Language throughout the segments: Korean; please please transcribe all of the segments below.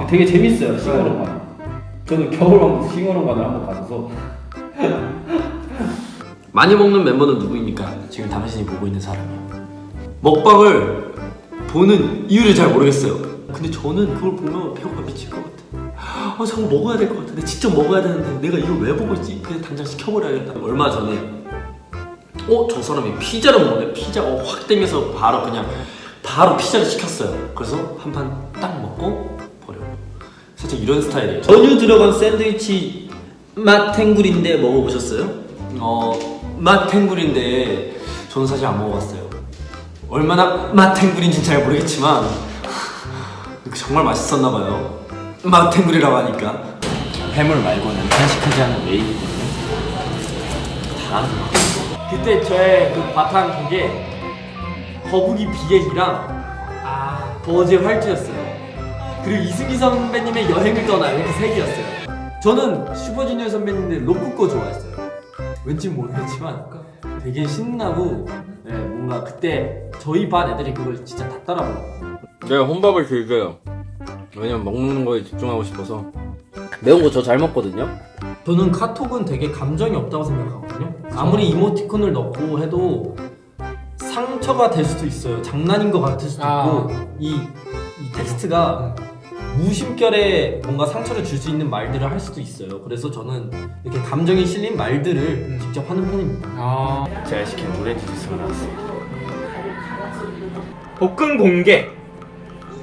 아 되게 재밌어요 싱어롱관. 저는 겨울왕국 싱어롱관을 한번 가셔서 많이 먹는 멤버는 누구입니까? 지금 당신이 보고 있는 사람이요. 먹방을 보는 이유를 잘 모르겠어요. 근데 저는 그걸 보면 배고파 미칠 것 같아. 아, 저거 먹어야 될 것 같아. 내가 직접 먹어야 되는데 내가 이걸 왜 보고 있지? 그냥 당장 시켜버려야겠다. 얼마 전에 어? 저 사람이 피자를 먹네. 피자가 확 땡겨서 바로 그냥 바로 피자를 시켰어요. 그래서 한 판 딱 먹고 살짝 이런 스타일이에요. 전유 들어간 샌드위치 맛 탱굴인데 먹어보셨어요? 어, 맛 탱굴인데 저는 사실 안 먹어봤어요. 얼마나 맛 탱굴인지는 잘 모르겠지만 정말 맛있었나 봐요. 맛 탱굴이라고 하니까 해물 말고는 편식하지 않는 메인이거든요. 다 그때 저의 그 바탕 곡에 거북이 비행이랑 아 버즈 활주였어요. 그리고 이승기 선배님의 여행을 떠나 이렇게 세 개였어요. 저는 슈퍼주니어 선배님의 로쿠 거 좋아했어요. 왠지 모르겠지만 되게 신나고 네, 뭔가 그때 저희 반 애들이 그걸 진짜 다 따라 불렀거든요. 내가 혼밥을 즐겨요. 왜냐면 먹는 거에 집중하고 싶어서 매운 거 저 잘 먹거든요. 저는 카톡은 되게 감정이 없다고 생각하거든요. 아무리 이모티콘을 넣고 해도 상처가 될 수도 있어요. 장난인 것 같을 수도 아. 있고 이, 이 텍스트가 무심결에 뭔가 상처를 줄 수 있는 말들을 할 수도 있어요. 그래서 저는 이렇게 감정이 실린 말들을 직접 하는 편입니다. 아 제가 시킨 노래 주스가 나왔어요. 볶음 공개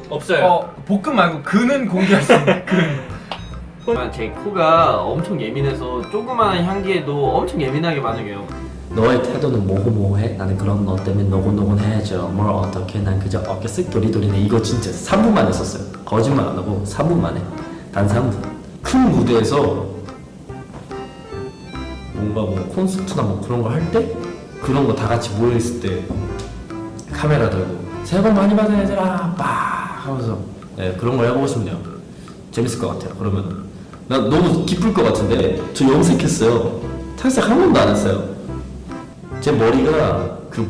없어요. 어 볶음 말고 그는 공개할 수 있는 제 코가 엄청 예민해서 조그마한 향기에도 엄청 예민하게 반응해요. 너의 태도는 모호모호해? 나는 그럼 너 때문에 노곤노곤해야죠. 뭘 어떻게? 난 그저 어깨 쓱 도리도리네. 이거 진짜 3분 만에 썼어요. 거짓말 안 하고 3분 만에. 단 3분. 큰 무대에서 뭔가 뭐 콘서트나 뭐 그런 거 할 때 그런 거 다 같이 모여있을 때 카메라 들고 새해 복 많이 받아 얘들아. 빡 하면서. 네, 그런 거 해보고 싶네요. 재밌을 것 같아요 그러면 나 너무 기쁠 것 같은데 저 염색했어요. 탈색 한 번도 안 했어요 제 머리가 그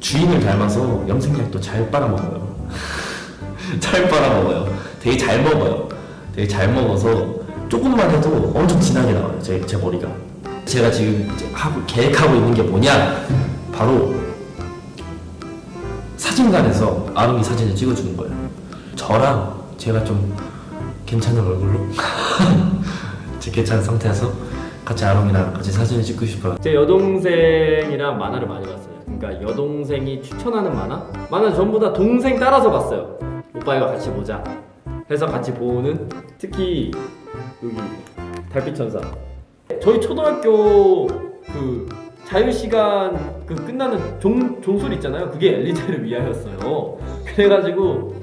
주인을 닮아서 염색약도 잘 빨아먹어요. 잘 빨아먹어요. 되게 잘 먹어요. 되게 잘 먹어서 조금만 해도 엄청 진하게 나와요. 제, 제 머리가. 제가 지금 하고 계획하고 있는 게 뭐냐? 바로 사진관에서 아름이 사진을 찍어주는 거예요. 저랑 제가 좀 괜찮은 얼굴로 제 괜찮은 상태에서 같이 아름이랑 같이 사진을 찍고 싶어요. 제 여동생이랑 만화를 많이 봤어요. 그러니까 여동생이 추천하는 만화? 만화 전부 다 동생 따라서 봤어요. 오빠 이거 같이 보자. 해서 같이 보는 특히 여기 달빛 천사. 저희 초등학교 그 자유 시간 그 끝나는 종 종소리 있잖아요. 그게 엘리제를 위하였어요. 그래가지고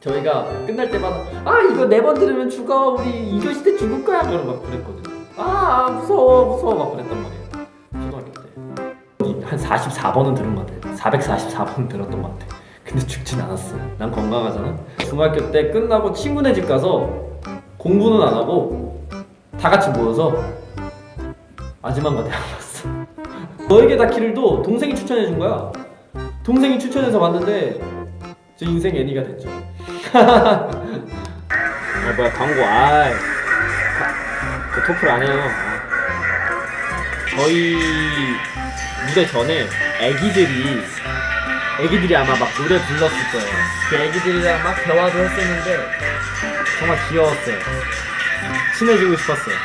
저희가 끝날 때마다 아 이거 네 번 들으면 죽어 우리 이교 시대 죽을 거야 그러고 막 그랬거든요. 아 무서워 무서워 막 그랬단 말이에요. 초등학교 때. 한 44번은 들은 것 같아. 444번 들었던 것 같아. 근데 죽진 않았어. 난 건강하잖아. 중학교 때 끝나고 친구네 집 가서 공부는 안 하고 다 같이 모여서 아지만과 대학 봤어. 너에게 닿기를도 동생이 추천해 준 거야. 동생이 추천해서 봤는데 제 인생 애니가 됐죠. 아 뭐야 광고 아이 저 토플 안 해요. 저희 무대 전에 애기들이 애기들이 아마 막 노래 불렀을 거예요. 그 애기들이랑 막 대화도 했었는데 정말 귀여웠어요. 친해지고 싶었어요.